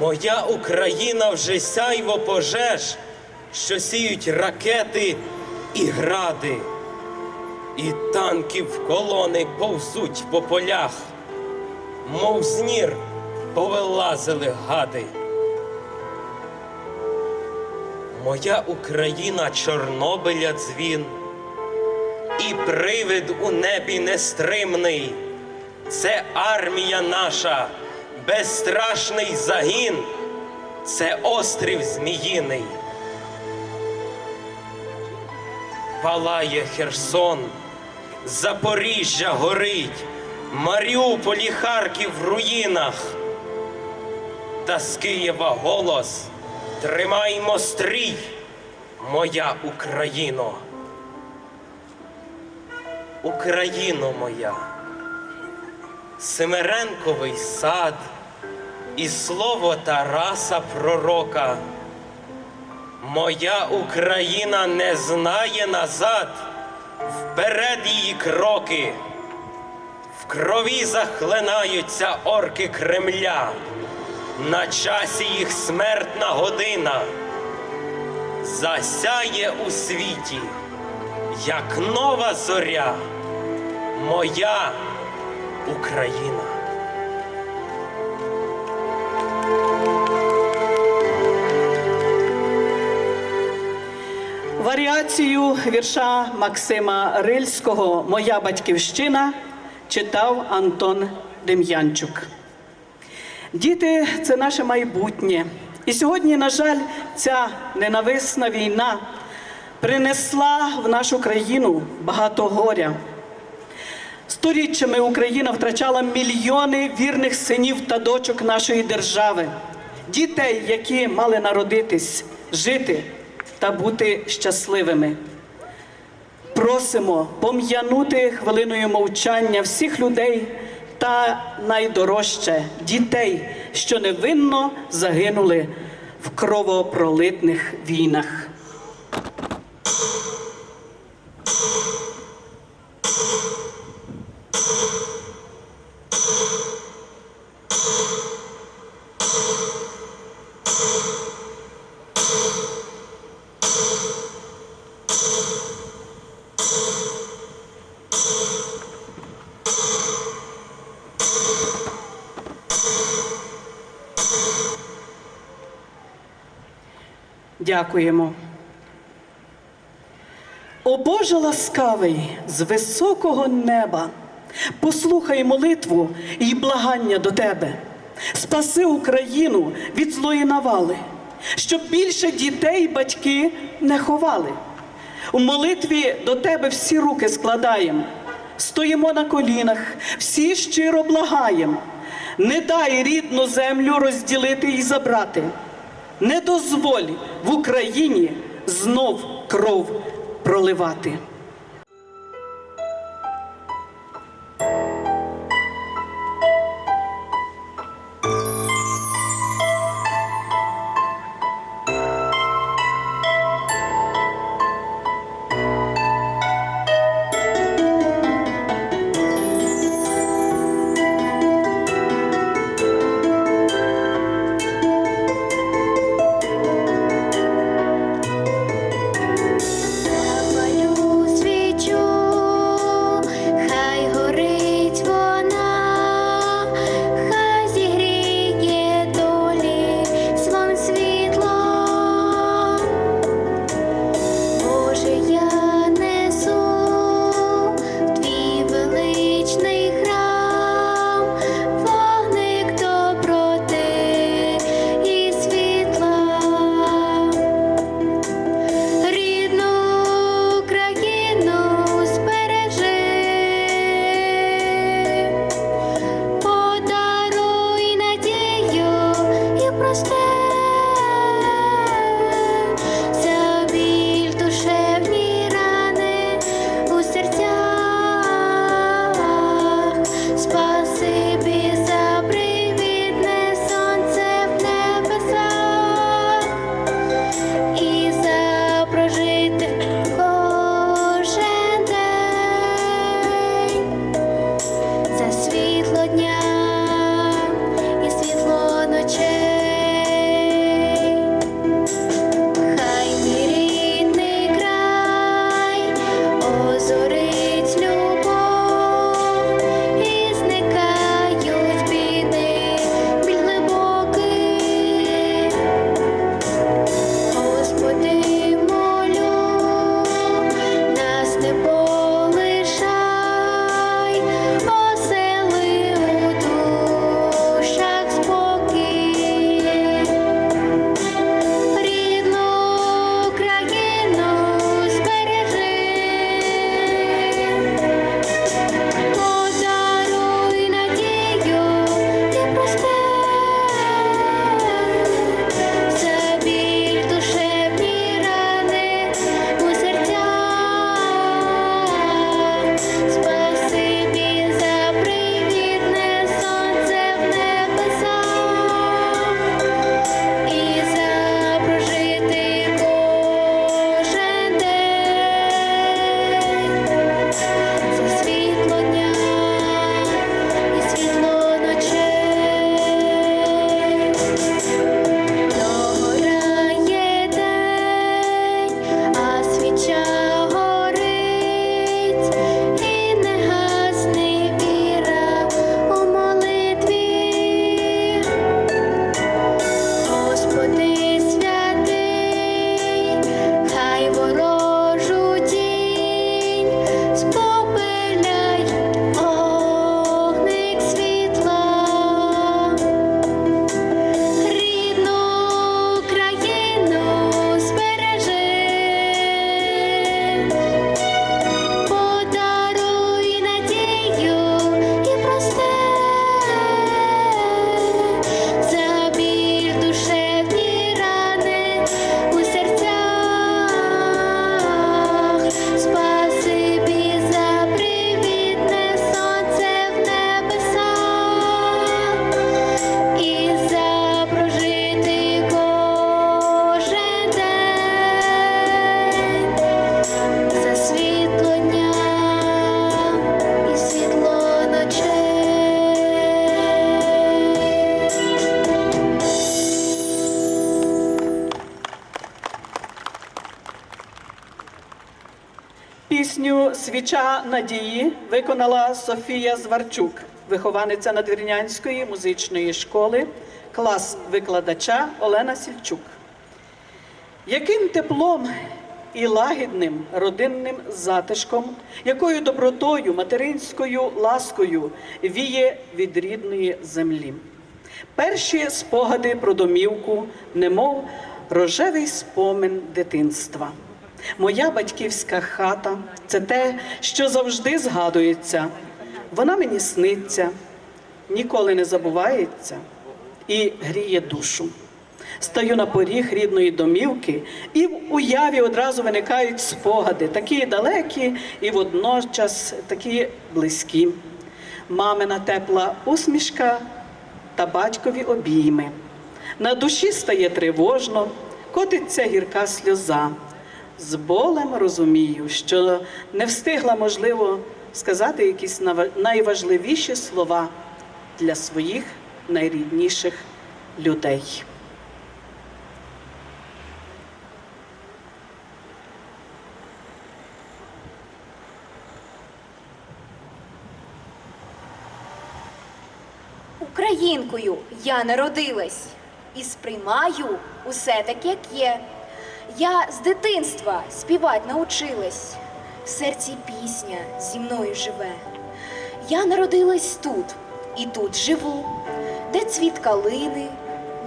Моя Україна вже сяйво пожеж, що сіють ракети і гради, і танків колони повзуть по полях, мов з нір повилазили гади. Моя Україна Чорнобиля дзвін, і привид у небі нестримний. Це армія наша, безстрашний загін, це острів Зміїний. Палає Херсон, Запоріжжя горить, Маріуполь і Харків в руїнах. Та з Києва голос Тримаймо стрій, моя Україно. Україно моя, Семеренковий сад і слово Тараса Пророка. Моя Україна не знає назад, вперед її кроки. В крові захлинаються орки Кремля, на часі їх смертна година. Засяє у світі, як нова зоря, моя Україна. Варіацію вірша Максима Рильського Моя батьківщина читав Антон Дем'янчук. Діти це наше майбутнє. І сьогодні, на жаль, ця ненависна війна принесла в нашу країну багато горя. Сторіччями Україна втрачала мільйони вірних синів та дочок нашої держави, дітей, які мали народитись, жити та бути щасливими. Просимо пом'янути хвилиною мовчання всіх людей та найдорожче дітей, що невинно загинули в кровопролитних війнах. Дякуємо. О Боже ласкавий з високого неба, послухай молитву і благання до Тебе. Спаси Україну від злої навали, щоб більше дітей батьки не ховали. У молитві до Тебе всі руки складаємо, стоїмо на колінах, всі щиро благаєм. Не дай рідну землю розділити і забрати. Не дозволь в Україні знов кров проливати. Свіча надії виконала Софія Зварчук, вихованиця Надвірнянської музичної школи, клас викладача Олена Сільчук. Яким теплом і лагідним родинним затишком, якою добротою, материнською ласкою віє від рідної землі. Перші спогади про домівку, немов рожевий спомин дитинства. Моя батьківська хата це те, що завжди згадується. Вона мені сниться, ніколи не забувається і гріє душу. Стаю на поріг рідної домівки, і в уяві одразу виникають спогади, такі далекі і водночас такі близькі. Мамина тепла усмішка та батькові обійми. На душі стає тривожно, котиться гірка сльоза. З болем розумію, що не встигла, можливо, сказати якісь найважливіші слова для своїх найрідніших людей. Українкою я народилась і сприймаю усе так, як є. Я з дитинства співать научилась, в серці пісня зі мною живе. Я народилась тут і тут живу, де цвіт калини,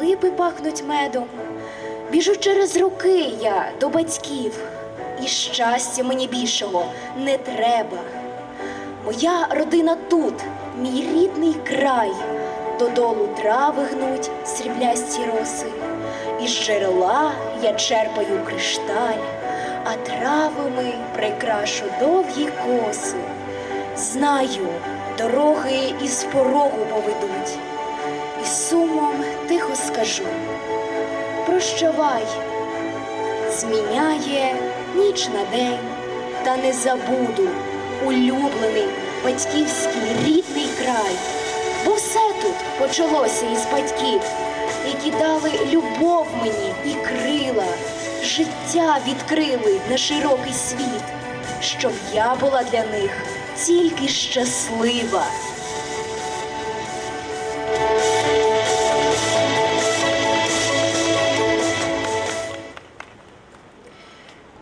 липи пахнуть медом. Біжу через роки я до батьків, і щастя мені більшого не треба. Моя родина тут, мій рідний край, додолу трави гнуть сріблясті роси, із джерела я черпаю кришталь, а травами прикрашу довгі коси. Знаю, дороги із порогу поведуть, і сумом тихо скажу: прощавай, зміняє ніч на день, та не забуду улюблений батьківський рідний край, бо все тут почалося із батьків, які дали любов мені і крила, життя відкрили на широкий світ, щоб я була для них тільки щаслива.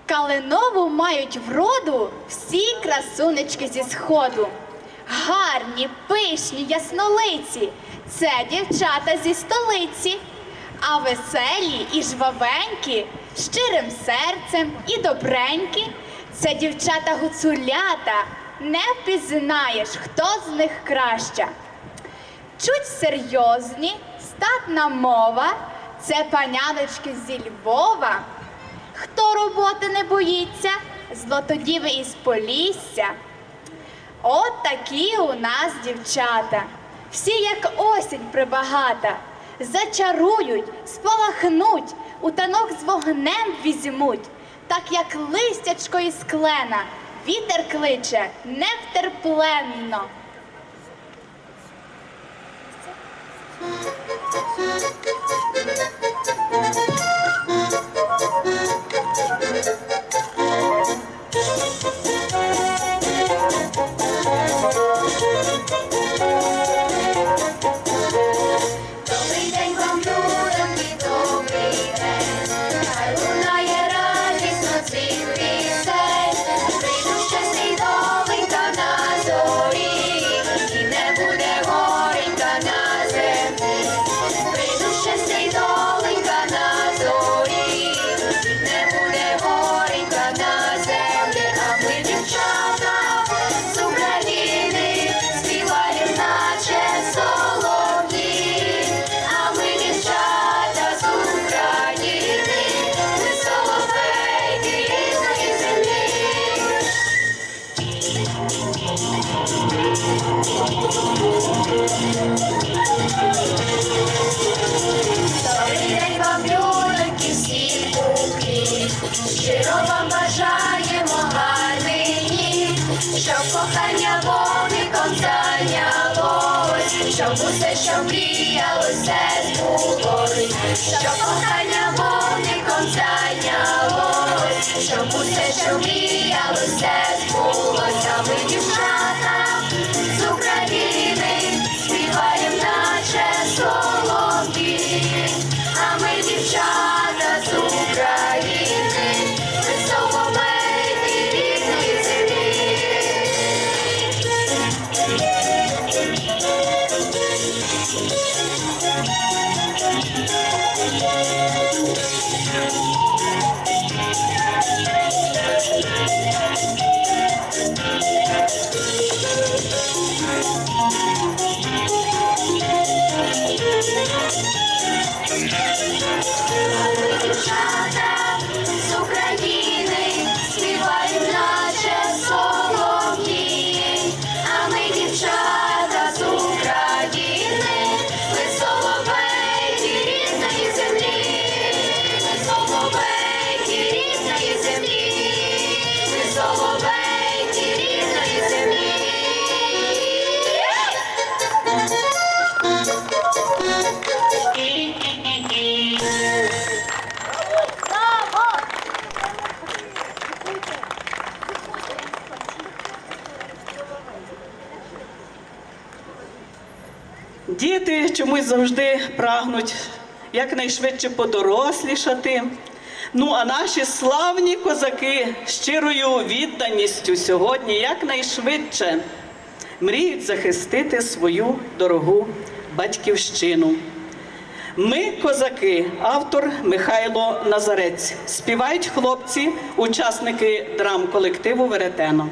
Калинову мають вроду всі красунечки зі сходу. Гарні, пишні, яснолиці це дівчата зі столиці, а веселі і жвавенькі, щирим серцем і добренькі. Це дівчата гуцулята, не впізнаєш, хто з них краща. Чуть серйозні, статна мова, це паняночки зі Львова. Хто роботи не боїться, злотодіви із Полісся. От такі у нас дівчата, всі як осінь прибагата, зачарують, спалахнуть, у танок з вогнем візьмуть, так як листячко із клена, вітер кличе невтерпленно. Добрий щоб усе, що мріялося, збулось, щоб кохання вогником зайнялось, щоб усе, що мріялося, збулось, а ви дівчата. завжди прагнуть якнайшвидше подорослішати. Ну а наші славні козаки щирою відданістю сьогодні якнайшвидше мріють захистити свою дорогу батьківщину. Ми козаки, автор Михайло Назарець. Співають хлопці, учасники драм колективу Веретено.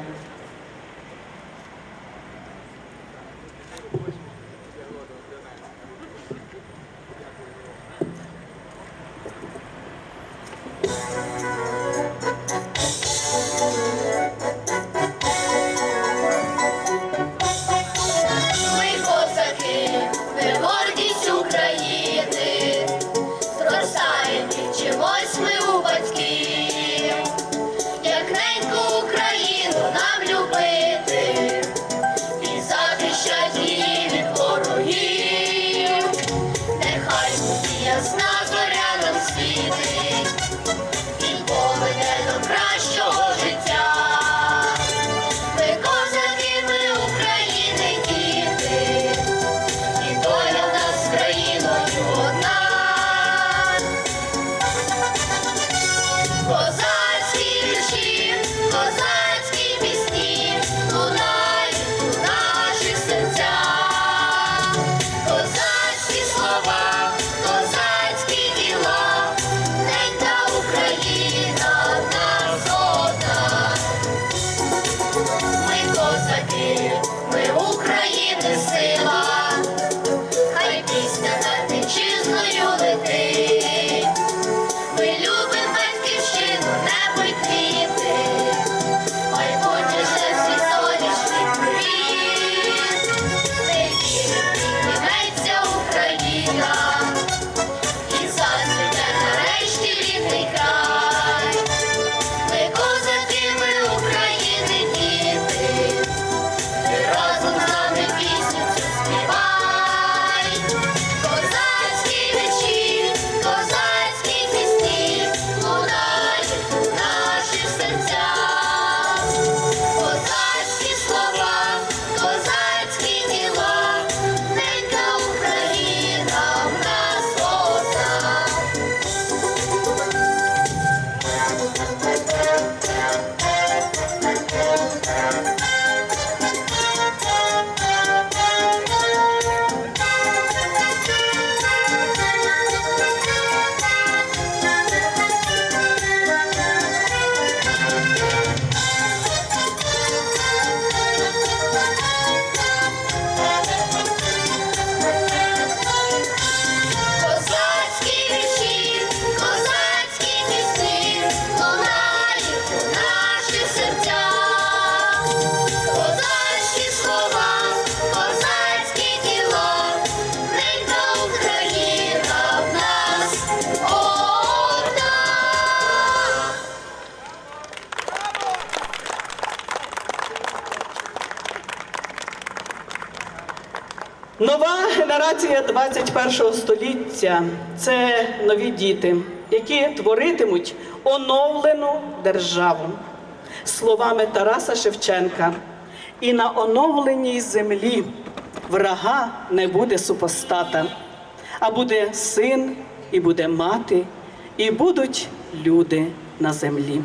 21 століття це нові діти, які творитимуть оновлену державу. Словами Тараса Шевченка, і на оновленій землі врага не буде супостата, а буде син, і буде мати, і будуть люди на землі.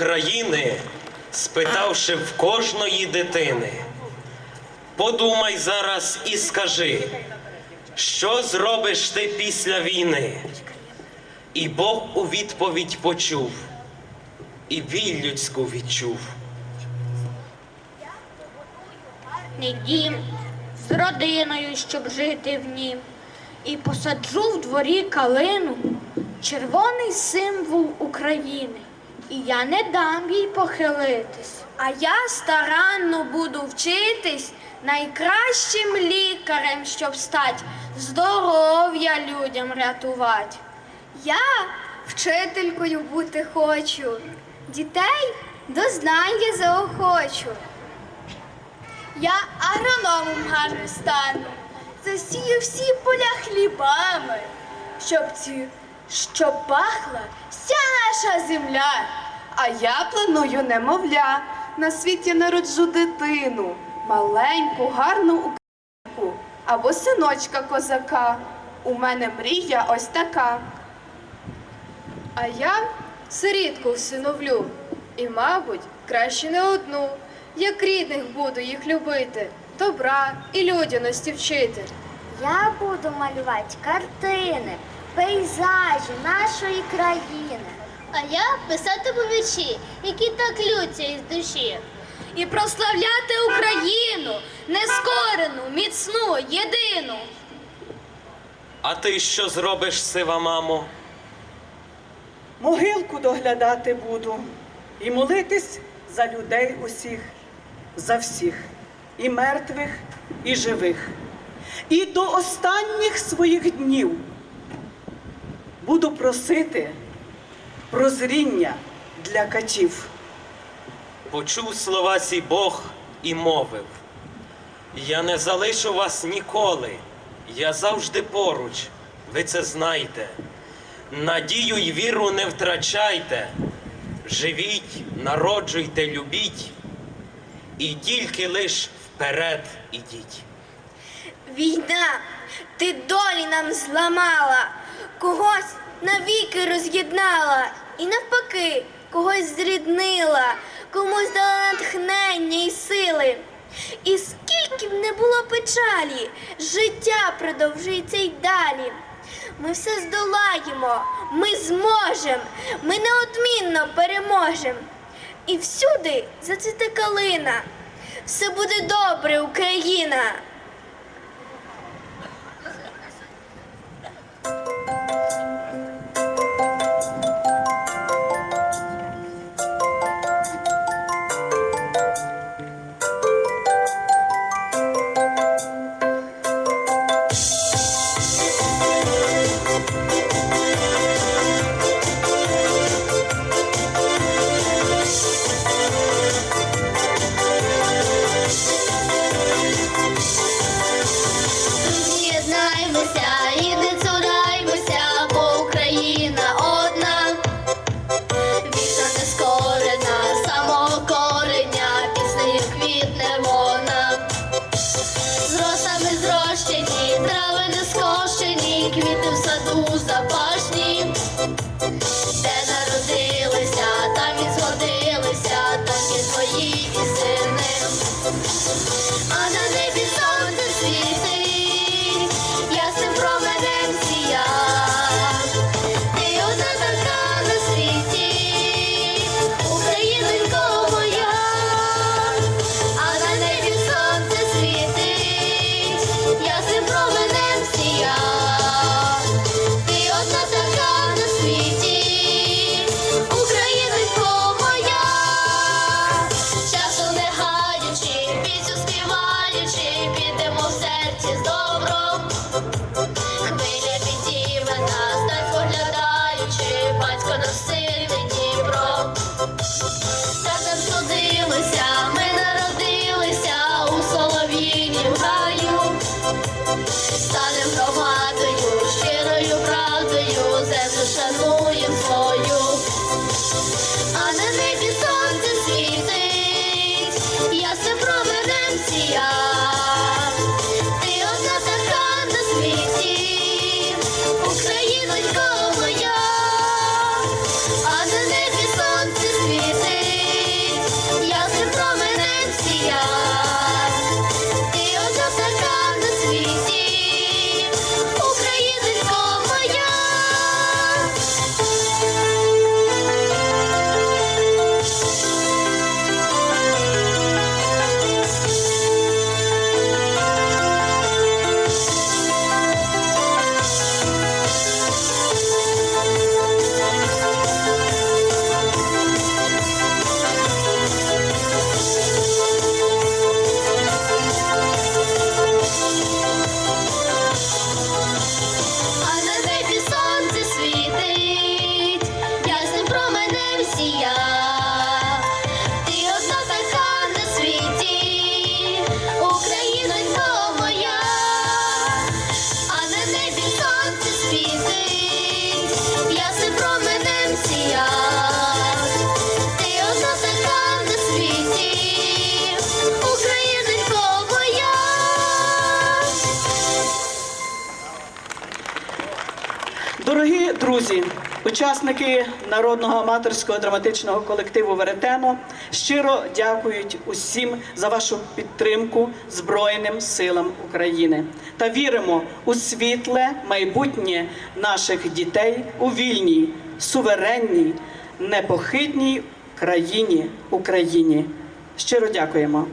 України, спитавши в кожної дитини, подумай зараз і скажи, що зробиш ти після війни? І Бог у відповідь почув, і біль людську відчув. Не дім з родиною, щоб жити в нім, і посаджу в дворі калину червоний символ України і я не дам їй похилитись. А я старанно буду вчитись найкращим лікарем, щоб стати здоров'я людям рятувати. Я вчителькою бути хочу, дітей до знання заохочу. Я агрономом гарно стану, засію всі поля хлібами, щоб ці щоб пахла вся наша земля. А я планую немовля. На світі народжу дитину, маленьку, гарну українку або синочка козака. У мене мрія ось така. А я сирітку всиновлю, і, мабуть, краще не одну, як рідних буду їх любити, добра і людяності вчити. Я буду малювати картини, пейзажі нашої країни. А я писатиму вірші, які так лються із душі. І прославляти Україну, нескорену, міцну, єдину. А ти що зробиш, сива мамо? Могилку доглядати буду і молитись за людей усіх, за всіх, і мертвих, і живих. І до останніх своїх днів буду просити прозріння для катів. Почув слова сі Бог і мовив. Я не залишу вас ніколи. Я завжди поруч. Ви це знаєте. Надію й віру не втрачайте. Живіть, народжуйте, любіть. І тільки лиш вперед ідіть. Війна, ти долі нам зламала, когось навіки роз'єднала і навпаки когось зріднила, комусь дала натхнення і сили. І скільки б не було печалі, життя продовжується й далі. Ми все здолаємо, ми зможемо, ми неодмінно переможем. І всюди зацвіте калина. Все буде добре, Україна. Thank you. Учасники народного аматорського драматичного колективу Веретено щиро дякують усім за вашу підтримку Збройним силам України та віримо у світле майбутнє наших дітей у вільній, суверенній, непохитній країні Україні. Щиро дякуємо.